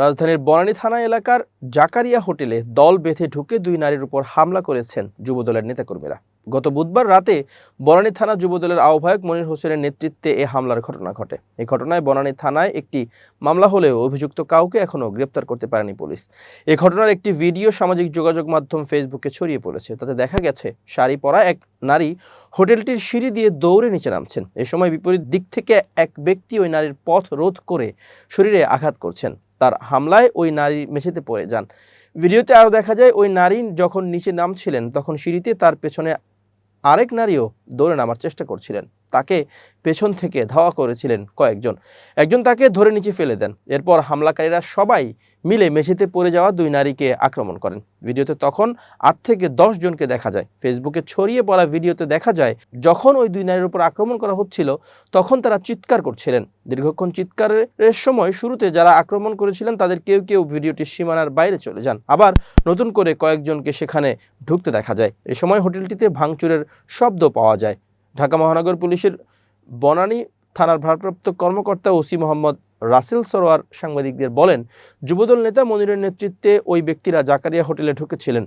রাজধানীর বনানী থানা এলাকার জাকারিয়া হোটেলে দল বেঁধে ঢুকে দুই নারীর উপর হামলা করেছেন যুবদলের নেতাকর্মীরা। গত বুধবার রাতে বনানী থানা যুবদলের আহ্বায়ক মনির হোসেনের নেতৃত্বে এ হামলার ঘটনা ঘটে। এই ঘটনায় বনানী থানায় একটি মামলা হলেও অভিযুক্ত কাউকে এখনও গ্রেপ্তার করতে পারেনি পুলিশ। এ ঘটনার একটি ভিডিও সামাজিক যোগাযোগ মাধ্যম ফেসবুকে ছড়িয়ে পড়েছে। তাতে দেখা গেছে, শাড়ি পরা এক নারী হোটেলটির সিঁড়ি দিয়ে দৌড়ে নিচে নামছেন। এ সময় বিপরীত দিক থেকে এক ব্যক্তি ওই নারীর পথ রোধ করে শরীরে আঘাত করছেন। তার হামলায় ওই নারী মেঝেতে পড়ে যান। ভিডিওতে আরও দেখা যায়, ওই নারী যখন নিচে নামছিলেন, তখন সিঁড়িতে তার পেছনে আরেক নারীও দৌড়ে নামার চেষ্টা করছিলেন। তাকে পেছন থেকে ধাওয়া করেছিলেন কয়েকজন। একজন তাকে ধরে নিচে ফেলে দেন। এরপর হামলাকারীরা সবাই মিলে মেঝেতে পড়ে যাওয়া দুই নারীকে আক্রমণ করেন। ভিডিওতে তখন আট থেকে দশ জনকে দেখা যায়। ফেসবুকে ছড়িয়ে পড়া ভিডিওতে দেখা যায়, যখন ওই দুই নারীর উপর আক্রমণ করা হচ্ছিল, তখন তারা চিৎকার করছিলেন। দীর্ঘক্ষণ চিৎকারের সময় শুরুতে যারা আক্রমণ করেছিলেন, তাদের কেউ কেউ ভিডিওটির সীমানার বাইরে চলে যান। আবার নতুন করে কয়েকজনকে সেখানে ঢুকতে দেখা যায়। এ সময় হোটেলটিতে ভাঙচুরের শব্দ পাওয়া যায়। ঢাকা মহানগর পুলিশের বনানী থানার ভারপ্রাপ্ত কর্মকর্তা ওসি মোহাম্মদ রাসেল সরোয়ার সাংবাদিকদের বলেন, যুবদল নেতা মনিরের নেতৃত্বে ওই ব্যক্তিরা জাকারিয়া হোটেলে ঢুকেছিলেন।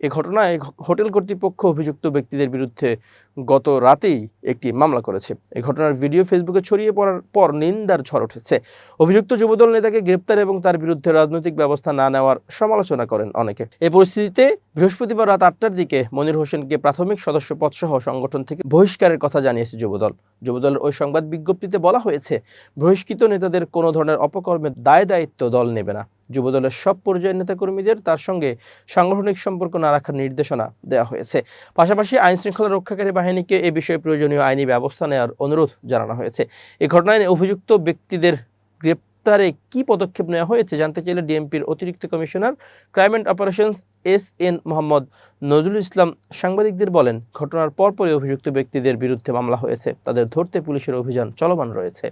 এ ঘটনায় হোটেল কর্তৃপক্ষ অভিযুক্ত ব্যক্তিদের বিরুদ্ধে গত রাতেই একটি মামলা করেছে। এই ঘটনার ভিডিও ফেসবুকে ছড়িয়ে পড়ার পর নিন্দার ঝড় উঠেছে। অভিযুক্ত যুবদল নেতাকে গ্রেপ্তার এবং তার বিরুদ্ধে রাজনৈতিক ব্যবস্থা না নেওয়ার সমালোচনা করেন অনেকে। এই পরিস্থিতিতে বৃহস্পতিবার রাত আটটার দিকে মনির হোসেনকে প্রাথমিক সদস্য পদসহ সংগঠন থেকে বহিষ্কারের কথা জানিয়েছে যুবদল। যুবদলের ওই সংবাদ বিজ্ঞপ্তিতে বলা হয়েছে, বহিষ্কৃত নেতাদের কোনো ধরনের অপকর্মের দায় দায়িত্ব দল নেবে না। যুবদলের সব পর্যায়ের নেতাকর্মীদের তার সঙ্গে সাংগঠনিক সম্পর্ক না রাখার নির্দেশনা দেওয়া হয়েছে। পাশাপাশি আইন শৃঙ্খলা রক্ষাকারী বাহিনীকে এ বিষয়ে প্রয়োজনীয় আইনি ব্যবস্থা নেওয়ার অনুরোধ জানানো হয়েছে। এ ঘটনায় অভিযুক্ত ব্যক্তিদের গ্রেপ্তারে কি পদক্ষেপ নেওয়া হয়েছে জানতে চাইলে ডিএমপির অতিরিক্ত commissioner crime and operations S N Mohammad Nazrul Islam সাংবাদিকদের বলেন, ঘটনার পরপরই অভিযুক্ত ব্যক্তিদের বিরুদ্ধে মামলা হয়েছে। তাদের ধরতে পুলিশের অভিযান চলমান রয়েছে।